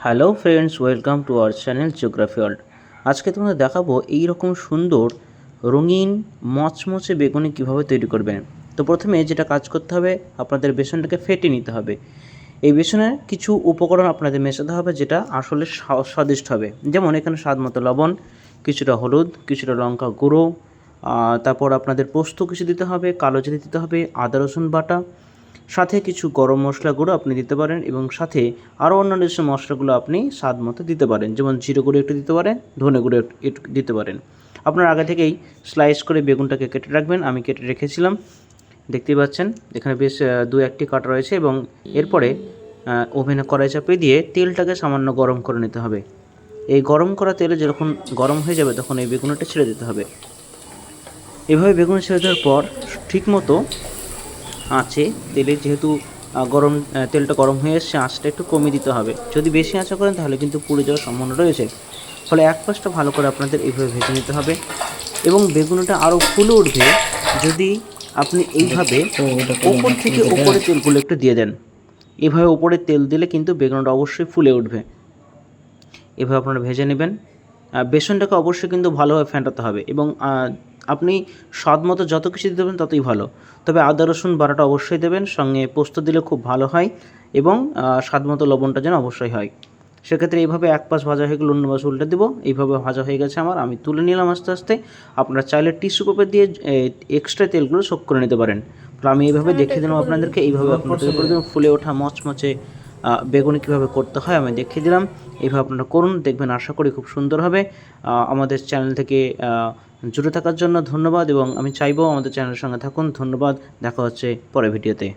Hello friends, welcome to our channel geography world. আজকে তোমাদের দেখাবো এই রকম সুন্দর, রঙিন, মচমচে বেগুনি কীভাবে তৈরি করবেন। তো প্রথমে যেটা কাজ করতে হবে, আপনাদের বেসনটাকে ফেটে নিতে হবে। এই বেসনের কিছু উপকরণ আপনাদের মেশাতে হবে, যেটা আসলে স্বা- স্বাদিষ্ট হবে। যেমন এখানে স্বাদ মতো লবণ, কিছুটা হলুদ, কিছুটা লঙ্কা গুঁড়ো তারপর আপনাদের পোস্ত কিছু দিতে হবে, কালো জিরে দিতে হবে, আদা রসুন বাটা সাথে কিছু গরম মশলা গুঁড়ো আপনি দিতে পারেন এবং সাথে আরও অন্যান্য যে মশলাগুলো আপনি স্বাদ মতো দিতে পারেন। যেমন জিরে গুঁড়ো একটু দিতে পারেন, ধনে গুঁড়ো একটু- দিতে পারেন। আপনার আগে থেকেই স্লাইস করে বেগুনটাকে কেটে রাখবেন। আমি কেটে রেখেছিলাম। দেখতেই পাচ্ছেন, এখানে বেশ দু একটি কাটা রয়েছে এবং এরপরে ওভেনে কড়াই চাপিয়ে দিয়ে তেলটাকে সামান্য গরম করে নিতে হবে। এই গরম করা তেলে যখন গরম হয়ে যাবে তখন এই বেগুনটা ছেড়ে দিতে হবে। এভাবে বেগুন ছেড়ে দেওয়ার পর ঠিকমতো আঁচে তেলে যেহেতু গরম তেলটা গরম হয়ে এসছে, আঁচটা একটু কমিয়ে দিতে হবে। যদি বেশি আঁচা করেন, তাহলে কিন্তু পুড়ে যাওয়ার সম্ভাবনা রয়েছে। ফলে এক পাশটা ভালো করে আপনাদের এইভাবে ভেজে নিতে হবে এবং বেগুনটা আরও ফুলে উঠবে যদি আপনি এইভাবে ওপর থেকে ওপরে তেলগুলো একটু দিয়ে দেন। এভাবে ওপরে তেল দিলে কিন্তু বেগুনটা অবশ্যই ফুলে উঠবে। এভাবে আপনারা ভেজে নেবেন। বেসনটাকে অবশ্যই কিন্তু ভালোভাবে ফেটাতে হবে এবং আপনি স্বাদ মতো যত কিছু দিতে দেবেন ততই ভালো। তবে আদা রসুন বাটাটা অবশ্যই দেবেন সঙ্গে পোস্ত দিলে খুব ভালো হয় এবং স্বাদ মতো লবণটা যেন অবশ্যই হয়। সেক্ষেত্রে এইভাবে এক পাশ ভাজা হয়ে গেলে অন্য পাশ উল্টে দেবো। এইভাবে ভাজা হয়ে গেছে আমার আমি তুলে নিলাম আস্তে আস্তে। আপনারা চাইলে টিস্যু পেপার দিয়ে এক্সট্রা তেলগুলো শোক করে নিতে পারেন। তো আমি এইভাবে দেখিয়ে দিলাম আপনাদেরকে এইভাবে আপনারা করে দেবেন ফুলে ওঠা মচমচে বেগুনি কীভাবে করতে হয় আমি দেখিয়ে দিলাম। এইভাবে আপনারা করুন দেখবেন আশা করি খুব সুন্দর হবে। আমাদের চ্যানেল থেকে জুড়ে থাকার জন্য ধন্যবাদ এবং আমি চাইব আমাদের চ্যানেলের সঙ্গে থাকুন। ধন্যবাদ। দেখা হচ্ছে পরের ভিডিওতে।